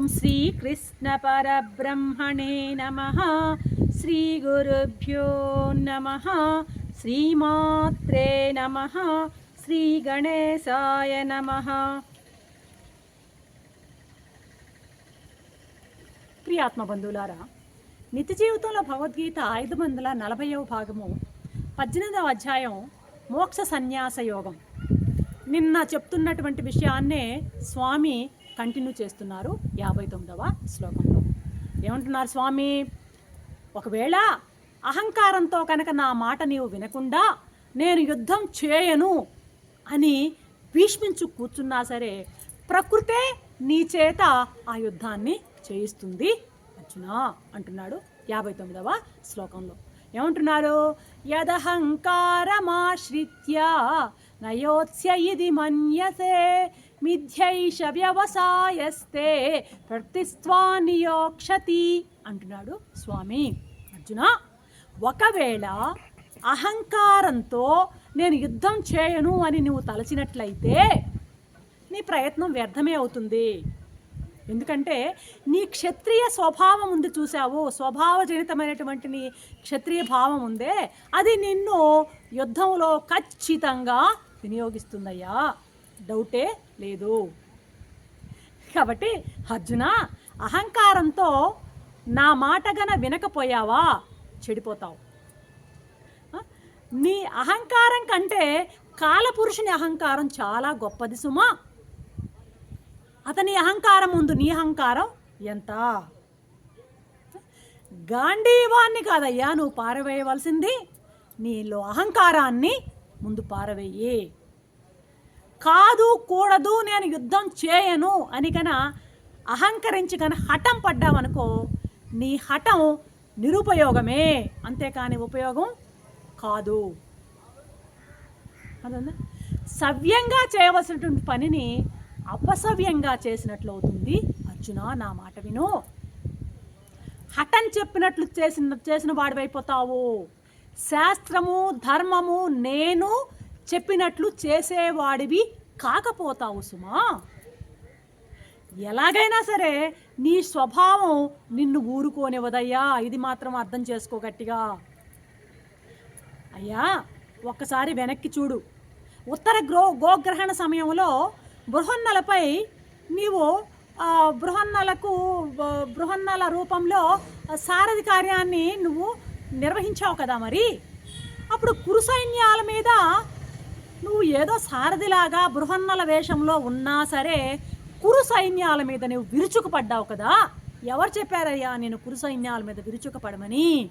ఓం శ్రీ కృష్ణ పరబ్రహ్మణే నమ. శ్రీ గురుభ్యో నమ. శ్రీమాత్రే నమ. శ్రీ గణేశాయ నమ. ప్రియాత్మ బంధువులారా నిత్య జీవితంలో భగవద్గీత ఐదు వందల నలభైవ భాగము పద్దెనిమిదవ అధ్యాయం మోక్ష సన్యాస యోగం. నిన్న చెప్తున్నటువంటి విషయాన్నే స్వామి కంటిన్యూ చేస్తున్నారు యాభై తొమ్మిదవ శ్లోకంలో. ఏమంటున్నారు స్వామి? ఒకవేళ అహంకారంతో కనుక నా మాట నీవు వినకుండా నేను యుద్ధం చేయను అని భీష్మించు కూర్చున్నా సరే ప్రకృతే నీ చేత ఆ యుద్ధాన్ని చేయిస్తుంది అర్జున అంటున్నాడు యాభై తొమ్మిదవ శ్లోకంలో. ఏమంటున్నారు? యదహంకారమాశ్రిత్య నయోత్స్య ఇది మన్యసే మిథ్యైష వ్యవసాయస్తే ప్రతిస్వా నియోక్షతి అంటున్నాడు స్వామి అర్జున. ఒకవేళ అహంకారంతో నేను యుద్ధం చేయను అని నువ్వు తలచినట్లయితే నీ ప్రయత్నం వ్యర్థమే అవుతుంది. ఎందుకంటే నీ క్షత్రియ స్వభావం ఉంది చూసావు స్వభావజనితమైనటువంటి నీ క్షత్రియ భావం ఉందే. అది నిన్ను యుద్ధంలో ఖచ్చితంగా వినియోగిస్తుందయ్యా డౌటే లేదు. కాబట్టి అర్జున అహంకారంతో నా మాట గన వినకపోయావా? చెడిపోతావు. నీ అహంకారం కంటే కాలపురుషుని అహంకారం చాలా గొప్పది సుమా. అతని అహంకారం ముందు నీ అహంకారం ఎంత? గాంధీవాన్ని కాదయ్యా నువ్వు పారవేయవలసింది. నీలో అహంకారాన్ని ముందు పారవేయి. కాదు కూడదు నేను యుద్ధం చేయను అని కన అహంకరించి కన హఠం పడ్డావనుకో నీ హఠం నిరుపయోగమే. అంతేకాని ఉపయోగం కాదు. అదన్నా సవ్యంగా చేయవలసినటువంటి పనిని అపసవ్యంగా చేసినట్లు అవుతుంది. అర్జున నా మాట విను. హఠం చెప్పినట్లు చేసిన చేసిన వాడివైపోతావు. శాస్త్రము ధర్మము నేను చెప్పినట్లు చేసేవాడివి కాకపోతావు సుమా. ఎలాగైనా సరే నీ స్వభావం నిన్ను ఊరుకోనివ్వదయ్యా. ఇది మాత్రం అర్థం చేసుకో గట్టిగా. అయ్యా ఒక్కసారి వెనక్కి చూడు. ఉత్తర గ్రో గోగ్రహణ సమయంలో బృహన్నలపై నీవు బృహన్నలకు బృహన్నల రూపంలో సారథి కార్యాన్ని నువ్వు నిర్వహించావు కదా మరి? అప్పుడు కురు సైన్యాల మీద నువ్వు ఏదో సారథిలాగా బృహన్నల వేషంలో ఉన్నా సరే కురు సైన్యాల మీద నువ్వు విరుచుకుపడ్డావు కదా? ఎవరు చెప్పారయ్యా నేను కురు సైన్యాల మీద విరుచుకుపడమని?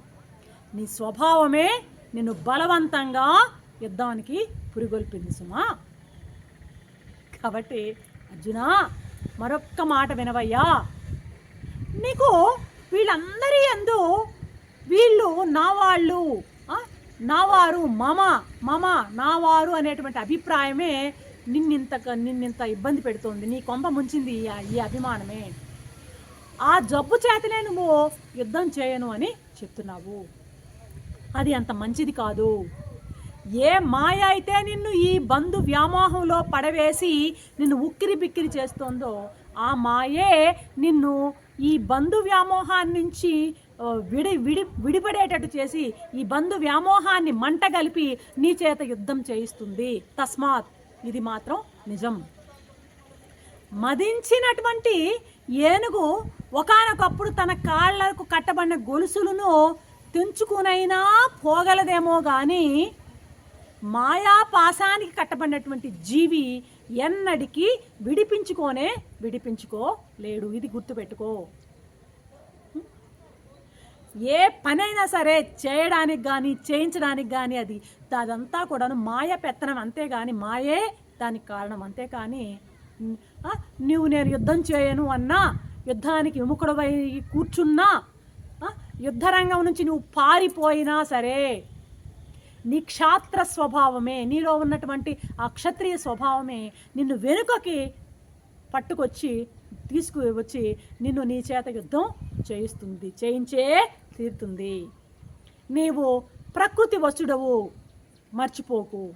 నీ స్వభావమే నిన్ను బలవంతంగా యుద్ధానికి పురిగొల్పింది సుమా. కాబట్టి అర్జున మరొక్క మాట వినవయ్యా. నీకు వీళ్ళందరి అందు వీళ్ళు నా వాళ్ళు నావారు మమ మమ నావారు అనేటువంటి అభిప్రాయమే నిన్నింత నిన్నింత ఇబ్బంది పెడుతోంది. నీ కొంప ముంచింది ఈ ఈ అభిమానమే. ఆ జబ్బు చేతనే నువ్వు యుద్ధం చేయను అని చెప్తున్నావు. అది అంత మంచిది కాదు. ఏ మాయ అయితే నిన్ను ఈ బంధు వ్యామోహంలో పడవేసి నిన్ను ఉక్కిరి బిక్కిరి చేస్తోందో ఆ మాయే నిన్ను ఈ బంధు వ్యామోహాన్ని నుంచి విడి విడి విడిపడేటట్టు చేసి ఈ బంధు వ్యామోహాన్ని మంట కలిపి నీ చేత యుద్ధం చేయిస్తుంది. తస్మాత్. ఇది మాత్రం నిజం. మదించినటువంటి ఏనుగు ఒకానొకప్పుడు తన కాళ్ళకు కట్టబడిన గొలుసులను తెంచుకునైనా పోగలదేమో కానీ మాయా పాశానికి కట్టబడినటువంటి జీవి ఎన్నడికి విడిపించుకోనే విడిపించుకోలేడు. ఇది గుర్తుపెట్టుకో. ఏ పనైనా సరే చేయడానికి కానీ చేయించడానికి కానీ అది అదంతా కూడాను మాయ పెత్తనం అంతేగాని మాయే దానికి కారణం అంతేకాని కానీ నువ్వు నేను యుద్ధం చేయను అన్నా యుద్ధానికి విముఖుడవై కూర్చున్నా యుద్ధరంగం నుంచి నువ్వు పారిపోయినా సరే నీ క్షాత్ర స్వభావమే నీలో ఉన్నటువంటి ఆ స్వభావమే నిన్ను వెనుకకి పట్టుకొచ్చి తీసుకు వచ్చి నిన్ను నీ చేత యుద్ధం చేయిస్తుంది చేయించే తీరుతుంది. నీవు ప్రకృతి వస్తుడవు మర్చిపోకు.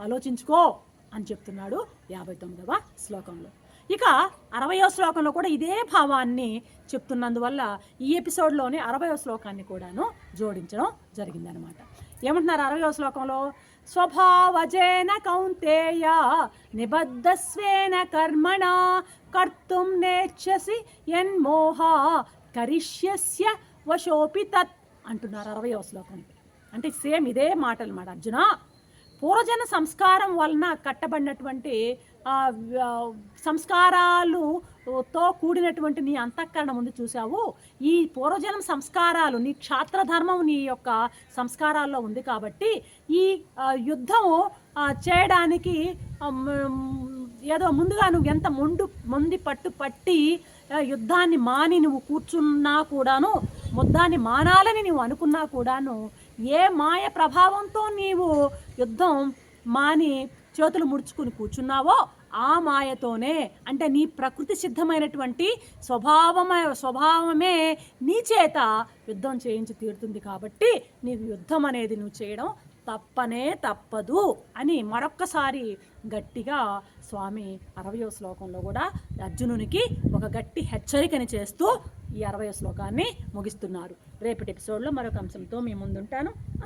ఆలోచించుకో అని చెప్తున్నాడు యాభై తొమ్మిదవ శ్లోకంలో. ఇక అరవయో శ్లోకంలో కూడా ఇదే భావాన్ని చెప్తున్నందువల్ల ఈ ఎపిసోడ్లోనే అరవయో శ్లోకాన్ని కూడాను జోడించడం జరిగిందనమాట ఏమంటున్నారు అరవయో శ్లోకంలో? స్వభావజేన కౌంతేయ నిబద్ధస్వేన కర్మణ కర్తుం నేర్చసి ఎన్మోహ కరిష్యస్య వశోపి తత్ అంటున్నారు అరవయో శ్లోకం. అంటే సేమ్ ఇదే మాట అనమాట అర్జున. పూర్వజన సంస్కారం వలన కట్టబడినటువంటి సంస్కారాలు తో సంస్కారాలుతో కూడినటువంటి నీ అంతఃకరణం ఉంది చూసావు ఈ పూర్వజనం సంస్కారాలు నీ క్షాత్రధర్మం నీ యొక్క సంస్కారాల్లో ఉంది కాబట్టి ఈ యుద్ధము యుద్ధం చేయడానికి ఏదో ముందుగా నువ్వు ఎంత మొండు ముందు పట్టు పట్టి యుద్ధాన్ని మాని నువ్వు కూర్చున్నా కూడాను ముద్దాన్ని మానాలని నువ్వు అనుకున్నా కూడాను ఏ మాయ ప్రభావంతో నీవు యుద్ధం మాని చేతులు ముడుచుకుని కూర్చున్నావో ఆ మాయతోనే. అంటే నీ ప్రకృతి సిద్ధమైనటువంటి స్వభావమే స్వభావమే నీ చేత యుద్ధం చేయించి తీరుతుంది కాబట్టి నీకు యుద్ధం అనేది నువ్వు చేయడం తప్పనే తప్పదు అని మరొక్కసారి గట్టిగా స్వామి అరవయో శ్లోకంలో కూడా అర్జునునికి ఒక గట్టి హెచ్చరికని చేస్తూ ఈ అరవయో శ్లోకాన్ని ముగిస్తున్నారు. రేపటి ఎపిసోడ్లో మరొక అంశంతో మీ ముందుంటాను.